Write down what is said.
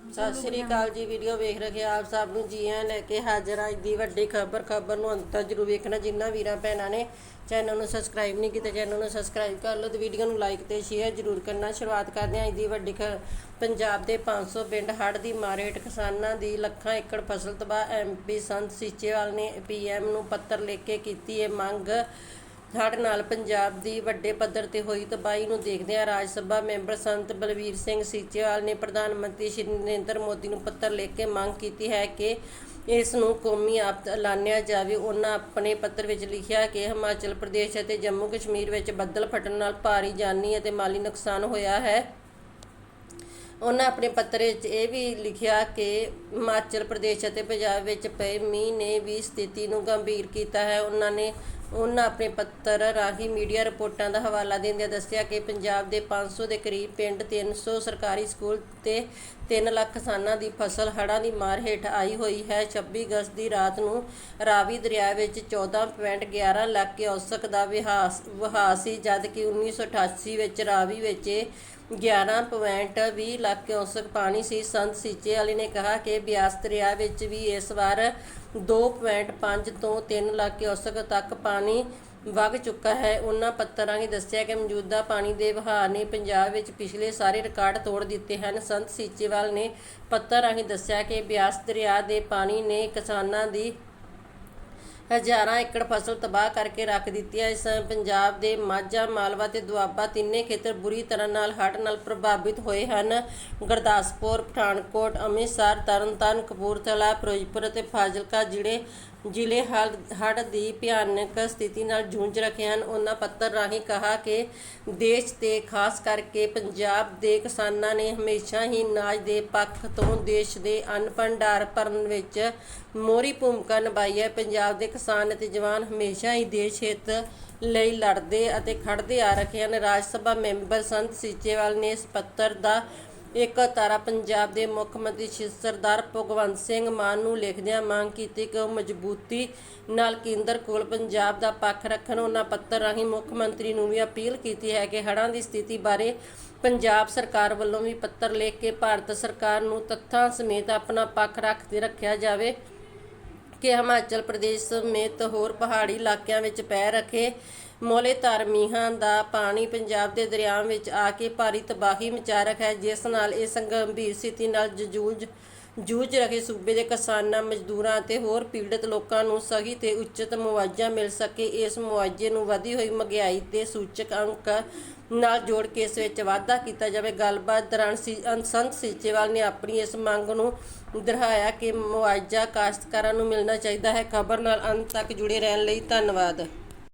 ਸਤਿ ਸ੍ਰੀ ਅਕਾਲ ਜੀ, ਵੀਡੀਓ ਵੇਖ ਰਹੇ ਆਪ ਸਭ ਨੂੰ ਜੀ ਆਇਆਂ ਲੈ ਕੇ ਹਾਜ਼ਰ ਹਾਂ। ਅੱਜ ਦੀ ਵੱਡੀ ਖਬਰ ਖਬਰ ਨੂੰ ਅੰਤ ਤੱਕ ਜਰੂਰ ਵੇਖਣਾ ਜਿੰਨਾ ਵੀਰਾਂ ਭੈਣਾਂ ਨੇ ਚੈਨਲ ਨੂੰ ਸਬਸਕ੍ਰਾਈਬ ਨਹੀਂ ਕੀਤਾ, ਚੈਨਲ ਨੂੰ ਸਬਸਕ੍ਰਾਈਬ ਕਰ ਲਓ ਤੇ ਵੀਡੀਓ ਨੂੰ ਲਾਈਕ ਤੇ ਸ਼ੇਅਰ ਜਰੂਰ ਕਰਨਾ। ਸ਼ੁਰੂਆਤ ਕਰਦੇ ਹਾਂ ਅੱਜ ਦੀ ਵੱਡੀ ਖ- ਪੰਜਾਬ ਦੇ 500 ਪਿੰਡ ਹੜ੍ਹ ਦੀ ਮਾਰ ਹੇਠ ਕਿਸਾਨਾਂ ਦੀ ਲੱਖਾਂ ਏਕੜ ਫਸਲ ਤਬਾਹ। ਐਮਪੀ ਸੰਤ ਸੀਚੇਵਾਲ ਨੇ ਪੀਐਮ ਨੂੰ ਪੱਤਰ ਲਿਖ ਕੇ ਕੀਤੀ ਇਹ ਮੰਗ। ਹੜ੍ਹ ਨਾਲ ਪੰਜਾਬ ਦੀ ਵੱਡੇ ਪੱਧਰ ਤੇ ਹੋਈ ਤਬਾਹੀ ਨੂੰ ਦੇਖਦਿਆਂ ਰਾਜ ਸਭਾ ਮੈਂਬਰ ਸੰਤ ਬਲਵੀਰ ਸਿੰਘ ਸੀਚੇਵਾਲ ਨੇ ਪ੍ਰਧਾਨ ਮੰਤਰੀ ਸ਼੍ਰੀ ਨਰਿੰਦਰ ਮੋਦੀ ਨੂੰ ਪੱਤਰ ਲਿਖ ਕੇ ਮੰਗ ਕੀਤੀ ਹੈ ਕਿ ਇਸ ਨੂੰ ਕੌਮੀ ਆਫਤ ਐਲਾਨਿਆ ਜਾਵੇ। ਉਹਨਾਂ ਆਪਣੇ ਪੱਤਰ ਵਿੱਚ ਲਿਖਿਆ ਕਿ ਹਿਮਾਚਲ ਪ੍ਰਦੇਸ਼ ਅਤੇ ਜੰਮੂ ਕਸ਼ਮੀਰ ਵਿੱਚ ਬੱਦਲ ਫਟਣ ਨਾਲ ਭਾਰੀ ਜਾਨੀ ਅਤੇ ਮਾਲੀ ਨੁਕਸਾਨ ਹੋਇਆ ਹੈ। ਉਹਨਾਂ ਆਪਣੇ ਪੱਤਰ ਵਿੱਚ ਇਹ ਵੀ ਲਿਖਿਆ ਕਿ ਹਿਮਾਚਲ ਪ੍ਰਦੇਸ਼ ਅਤੇ ਪੰਜਾਬ ਵਿੱਚ ਪਏ ਮੀਂਹ ਨੇ ਵੀ ਸਥਿਤੀ ਨੂੰ ਗੰਭੀਰ ਕੀਤਾ ਹੈ। ਉਹਨਾਂ ਨੇ ਉਹਨਾਂ ਆਪਣੇ ਪੱਤਰ ਰਾਹੀਂ ਮੀਡੀਆ ਰਿਪੋਰਟਾਂ ਦਾ ਹਵਾਲਾ ਦਿੰਦਿਆਂ ਦੱਸਿਆ ਕਿ ਪੰਜਾਬ ਦੇ ਪੰਜ ਸੌ ਦੇ ਕਰੀਬ ਪਿੰਡ 300 ਸਰਕਾਰੀ ਸਕੂਲ ਤੇ ਤਿੰਨ ਲੱਖ ਕਿਸਾਨਾਂ ਦੀ ਫਸਲ ਹੜ੍ਹਾਂ ਦੀ ਮਾਰ ਹੇਠ ਆਈ ਹੋਈ ਹੈ। 26 ਅਗਸਤ ਦੀ ਰਾਤ ਨੂੰ ਰਾਵੀ ਦਰਿਆ ਵਿੱਚ 14.11 ਲੱਖ ਕੇ ਦਾ ਵਿਹਾਸ, ਵਹਾਅ ਸੀ ਜਦਕਿ 1988 ਵਿੱਚ ਰਾਵੀ ਵਿੱਚ 11.20 ਲੱਖ ਔਸਕ ਪਾਣੀ ਸੀ। ਸੰਤ ਸੀਚੇ ਵਾਲੇ ਨੇ ਕਿਹਾ ਕਿ ਬਿਆਸ ਦਰਿਆ ਵਿੱਚ ਵੀ ਇਸ ਵਾਰ 2.5 ਤੋਂ ਤਿੰਨ ਲੱਖ ਔਸਕ ਤੱਕ ਪਾਣੀ ਵਗ ਚੁੱਕਾ ਹੈ। ਉਹਨਾਂ ਪੱਤਰਾਂ ਹੀ ਦੱਸਿਆ ਕਿ ਮੌਜੂਦਾ ਪਾਣੀ ਦੇ ਵਹਾਅ ਨੇ ਪੰਜਾਬ ਵਿੱਚ ਪਿਛਲੇ ਸਾਰੇ ਰਿਕਾਰਡ ਤੋੜ ਦਿੱਤੇ ਹਨ। ਸੰਤ ਸੀਚੇਵਾਲ ਨੇ ਪੱਤਰ ਰਾਹੀਂ ਦੱਸਿਆ ਕਿ ਬਿਆਸ ਦਰਿਆ ਦੇ ਪਾਣੀ ਨੇ ਕਿਸਾਨਾਂ ਦੀ ਹਜ਼ਾਰਾਂ ਏਕੜ ਫਸਲ ਤਬਾਹ ਕਰਕੇ ਰੱਖ ਦਿੱਤੀ ਹੈ। ਇਸ ਪੰਜਾਬ ਦੇ ਮਾਝਾ, ਮਾਲਵਾ ਤੇ ਦੁਆਬਾ ਤਿੰਨੇ ਖੇਤਰ ਬੁਰੀ ਤਰ੍ਹਾਂ ਨਾਲ ਹੜ੍ਹ ਨਾਲ ਪ੍ਰਭਾਵਿਤ ਹੋਏ ਹਨ। ਗੁਰਦਾਸਪੁਰ, ਪਠਾਨਕੋਟ, ਅੰਮ੍ਰਿਤਸਰ, ਤਰਨਤਾਰਨ, ਕਪੂਰਥਲਾ, ਫਿਰੋਜ਼ਪੁਰ ਅਤੇ ਫਾਜ਼ਿਲਕਾ ਜ਼ਿਲ੍ਹੇ ਜ਼ਿਲ੍ਹੇ ਹੜ, ਹੜ੍ਹ ਦੀ ਭਿਆਨਕ ਸਥਿਤੀ ਨਾਲ ਜੂਝ ਰਹੇ ਹਨ। ਉਹਨਾਂ ਪੱਤਰ ਰਾਹੀਂ ਕਹਾ ਕਿ ਦੇਸ਼ ਤੇ ਖਾਸ ਕਰਕੇ ਪੰਜਾਬ ਦੇ ਕਿਸਾਨਾਂ ਨੇ ਹਮੇਸ਼ਾ ਹੀ ਨਾਜ ਦੇ ਪੱਖ ਤੋਂ ਦੇਸ਼ ਦੇ ਅੰਨ ਭੰਡਾਰ ਭਰਨ ਵਿੱਚ ਮੋਹਰੀ ਭੂਮਿਕਾ ਨਿਭਾਈ ਹੈ। ਪੰਜਾਬ ਦੇ ਕਿਸਾਨ ਅਤੇ ਜਵਾਨ ਹਮੇਸ਼ਾ ਹੀ ਦੇਸ਼ ਹਿੱਤ ਲਈ ਲੜਦੇ ਅਤੇ ਖੜਦੇ ਆ ਰਹੇ ਹਨ। ਰਾਜ ਸਭਾ ਮੈਂਬਰ ਸੰਤ ਸੀਚੇਵਾਲ ਨੇ ਇਸ ਪੱਤਰ ਦਾ ਇੱਕ ਤਾਰਾ ਪੰਜਾਬ ਦੇ ਮੁੱਖ ਮੰਤਰੀ ਸ਼੍ਰੀ ਸਰਦਾਰ ਭਗਵੰਤ ਸਿੰਘ ਮਾਨ ਨੂੰ ਲਿਖਦਿਆਂ ਮੰਗ ਕੀਤੀ ਕਿ ਉਹ ਮਜ਼ਬੂਤੀ ਨਾਲ ਕੇਂਦਰ ਕੋਲ ਪੰਜਾਬ ਦਾ ਪੱਖ ਰੱਖਣ। ਉਹਨਾਂ ਪੱਤਰ ਰਾਹੀਂ ਮੁੱਖ ਮੰਤਰੀ ਨੂੰ ਵੀ ਅਪੀਲ ਕੀਤੀ ਹੈ ਕਿ ਹੜ੍ਹਾਂ ਦੀ ਸਥਿਤੀ ਬਾਰੇ ਪੰਜਾਬ ਸਰਕਾਰ ਵੱਲੋਂ ਵੀ ਪੱਤਰ ਲਿਖ ਕੇ ਭਾਰਤ ਸਰਕਾਰ ਨੂੰ ਤੱਥਾਂ ਸਮੇਤ ਆਪਣਾ ਪੱਖ ਰੱਖਦੇ ਰੱਖਿਆ ਜਾਵੇ। ਕਿ ਹਿਮਾਚਲ ਪ੍ਰਦੇਸ਼ ਸਮੇਤ ਹੋਰ ਪਹਾੜੀ ਇਲਾਕਿਆਂ ਵਿੱਚ ਪੈ ਰੱਖੇ ਮੌਲੇਧਾਰ ਮੀਂਹਾਂ ਦਾ ਪਾਣੀ ਪੰਜਾਬ ਦੇ ਦਰਿਆਵਾਂ ਵਿੱਚ ਆ ਕੇ ਭਾਰੀ ਤਬਾਹੀ ਮਚਾ ਰੱਖਿਆ ਹੈ, ਜਿਸ ਨਾਲ ਇਸ ਗੰਭੀਰ ਸਥਿਤੀ ਨਾਲ ਜੂਝ ਜੂਝ ਰਹੇ ਸੂਬੇ ਦੇ ਕਿਸਾਨਾਂ, ਮਜ਼ਦੂਰਾਂ ਅਤੇ ਹੋਰ ਪੀੜਤ ਲੋਕਾਂ ਨੂੰ ਸਹੀ ਤੇ ਉਚਿਤ ਮੁਆਵਜ਼ਾ ਮਿਲ ਸਕੇ, ਇਸ ਮੁਆਵਜ਼ੇ ਨੂੰ ਵਧੀ ਹੋਈ ਮਹਿੰਗਾਈ ਦੇ ਸੂਚਕ ਅੰਕ ਨਾਲ ਜੋੜ ਕੇ ਇਸ ਵਿੱਚ ਵਾਧਾ ਕੀਤਾ ਜਾਵੇ। ਗੱਲਬਾਤ ਦੌਰਾਨ ਸੀ ਅੰ- ਸੰਤ ਸੀਚੇਵਾਲ ਨੇ ਆਪਣੀ ਇਸ ਮੰਗ ਨੂੰ ਦੁਹਰਾਇਆ ਕਿ ਮੁਆਵਜ਼ਾ ਕਾਸ਼ਤਕਾਰਾਂ ਨੂੰ ਮਿਲਣਾ ਚਾਹੀਦਾ ਹੈ। ਖਬਰ ਨਾਲ ਅੰਤ ਤੱਕ ਜੁੜੇ ਰਹਿਣ ਲਈ ਧੰਨਵਾਦ।